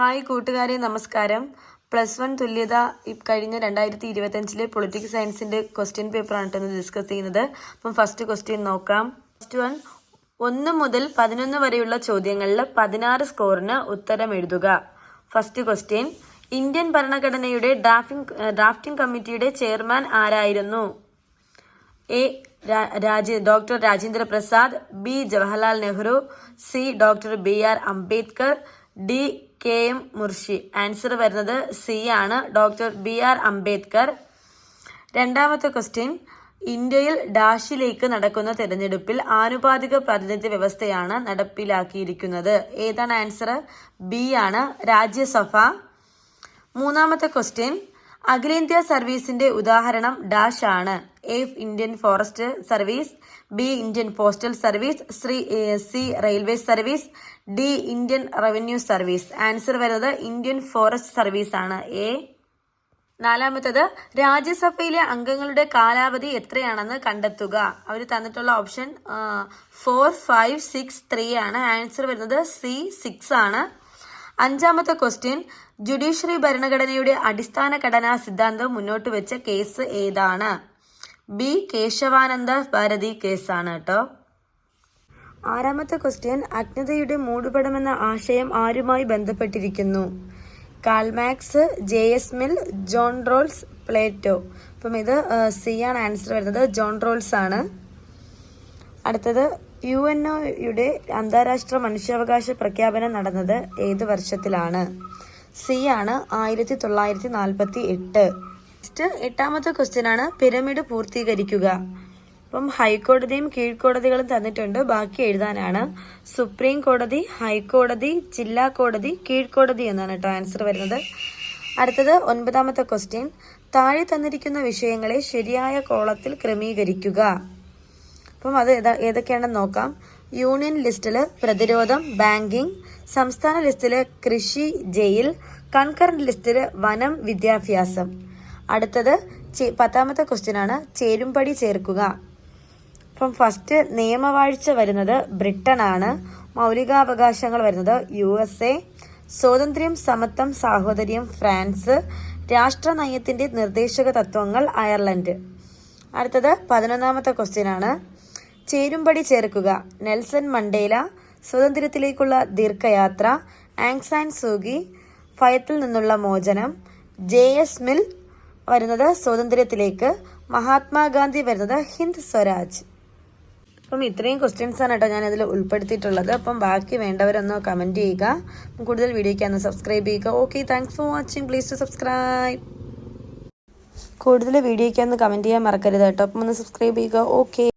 Hi കൂട്ടുകാരെ നമസ്കാരം. Plus one തുല്യത കഴിഞ്ഞ രണ്ടായിരത്തി ഇരുപത്തഞ്ചിലെ പൊളിറ്റിക്സ് സയൻസിന്റെ ക്വസ്റ്റ്യൻ പേപ്പറാണ് കേട്ടോ ഡിസ്കസ് ചെയ്യുന്നത്. അപ്പം ഫസ്റ്റ് ക്വസ്റ്റ്യൻ നോക്കാം. ഫസ്റ്റ് വൺ ഒന്ന് മുതൽ പതിനൊന്ന് വരെയുള്ള ചോദ്യങ്ങളിൽ പതിനാറ് സ്കോറിന് ഉത്തരം എഴുതുക. ഫസ്റ്റ് ക്വസ്റ്റ്യൻ ഇന്ത്യൻ ഭരണഘടനയുടെ ഡ്രാഫ്റ്റിംഗ് ഡ്രാഫ്റ്റിംഗ് കമ്മിറ്റിയുടെ ചെയർമാൻ ആരായിരുന്നു? A Raja doctor Rajendra Prasad B Jawaharlal Nehru C doctor B R Ambedkar D K M Munshi. Answer വരുന്നത് സി ആണ്. Doctor B R Ambedkar. രണ്ടാമത്തെ ക്വസ്റ്റ്യൻ ഇന്ത്യയിൽ ഡാഷിലേക്ക് നടക്കുന്ന തിരഞ്ഞെടുപ്പിൽ ആനുപാതിക പ്രാതിനിധ്യ വ്യവസ്ഥയാണ് നടപ്പിലാക്കിയിരിക്കുന്നത്. ഏതാണ് ആൻസർ ബി ആണ്. രാജ്യസഭ. മൂന്നാമത്തെ ക്വസ്റ്റ്യൻ അഖിലേന്ത്യാ സർവീസിന്റെ ഉദാഹരണം ഡാഷ് ആണ്. A Indian forest service B Indian postal service Shri C railway service D Indian revenue service. Answer വരുന്നത് ഇന്ത്യൻ ഫോറസ്റ്റ് സർവീസ് ആണ്. എ. നാലാമത്തത് രാജ്യസഭയിലെ അംഗങ്ങളുടെ കാലാവധി എത്രയാണെന്ന് കണ്ടെത്തുക. അവർ തന്നിട്ടുള്ള option four five six three ആണ്. ആൻസർ വരുന്നത് സി സിക്സ് ആണ്. അഞ്ചാമത്തെ ക്വസ്റ്റ്യൻ ജുഡീഷ്യറി ഭരണഘടനയുടെ അടിസ്ഥാന ഘടനാ സിദ്ധാന്തം മുന്നോട്ട് വെച്ച കേസ് ഏതാണ്? ബി കേശവാനന്ദ ഭാരതി കേസാണ് കേട്ടോ. ആറാമത്തെ ക്വസ്റ്റ്യൻ അജ്ഞതയുടെ മൂടുപടമെന്ന ആശയം ആരുമായി ബന്ധപ്പെട്ടിരിക്കുന്നു? Karl Marx J S Mill John Rawls Plato. അപ്പം ഇത് സി ആണ് ആൻസർ വരുന്നത്. ജോൺ റോൾസ് ആണ്. അടുത്തത് യു എൻ ഒയുടെ അന്താരാഷ്ട്ര മനുഷ്യാവകാശ പ്രഖ്യാപനം നടന്നത് ഏത് വർഷത്തിലാണ്? സി ആണ് ആയിരത്തി തൊള്ളായിരത്തി നാൽപ്പത്തി എട്ട് നെക്സ്റ്റ് എട്ടാമത്തെ ക്വസ്റ്റ്യൻ ആണ് പിരമിഡ് പൂർത്തീകരിക്കുക. അപ്പം ഹൈക്കോടതിയും കീഴ്ക്കോടതികളും തന്നിട്ടുണ്ട്. ബാക്കി എഴുതാനാണ്. സുപ്രീം കോടതി ഹൈക്കോടതി ജില്ലാ കോടതി കീഴ്ക്കോടതി എന്നാണ് കേട്ടോ ആൻസർ വരുന്നത്. അടുത്തത് ഒൻപതാമത്തെ ക്വസ്റ്റ്യൻ താഴെ തന്നിരിക്കുന്ന വിഷയങ്ങളെ ശരിയായ കോളത്തിൽ ക്രമീകരിക്കുക. അപ്പം അത് ഏതാ ഏതൊക്കെയാണെന്ന് നോക്കാം. യൂണിയൻ ലിസ്റ്റിൽ പ്രതിരോധം ബാങ്കിങ് സംസ്ഥാന ലിസ്റ്റിൽ കൃഷി ജയിൽ കൺകറന്റ് ലിസ്റ്റിൽ വനം വിദ്യാഭ്യാസം. അടുത്തത് പത്താമത്തെ ക്വസ്റ്റ്യൻ ആണ് ചേരുംപടി ചേർക്കുക. അപ്പം ഫസ്റ്റ് നിയമവാഴ്ച വരുന്നത് ബ്രിട്ടൻ ആണ് മൗലികാവകാശങ്ങൾ വരുന്നത് യു എസ് എ. സ്വാതന്ത്ര്യം സമത്വം സാഹോദര്യം ഫ്രാൻസ്. രാഷ്ട്ര നയത്തിന്റെ നിർദ്ദേശക തത്വങ്ങൾ അയർലൻഡ്. അടുത്തത് പതിനൊന്നാമത്തെ ക്വസ്റ്റ്യൻ ആണ് ചേരുംപടി ചേർക്കുക. നെൽസൺ മണ്ടേല സ്വാതന്ത്ര്യത്തിലേക്കുള്ള ദീർഘയാത്ര ആങ്സാൻ സൂഗി ഫയത്തിൽ നിന്നുള്ള മോചനം ജെ എസ് മിൽ വരുന്നത് സ്വാതന്ത്ര്യത്തിലേക്ക് മഹാത്മാഗാന്ധി വരുന്നത് ഹിന്ദ് സ്വരാജ്. അപ്പം ഇത്രയും ക്വസ്റ്റ്യൻസ് ആണ് കേട്ടോ ഞാൻ ഇതിൽ ഉൾപ്പെടുത്തിയിട്ടുള്ളത്. അപ്പം ബാക്കി വേണ്ടവരൊന്ന് കമന്റ് ചെയ്യുക. കൂടുതൽ വീഡിയോയ്ക്ക് ഒന്ന് സബ്സ്ക്രൈബ് ചെയ്യുക. Okay thanks for watching please to subscribe കൂടുതൽ വീഡിയോയ്ക്ക് ഒന്ന് കമന്റ് ചെയ്യാൻ മറക്കരുത് കേട്ടോ. അപ്പം ഒന്ന് സബ്സ്ക്രൈബ് ചെയ്യുക. ഓക്കെ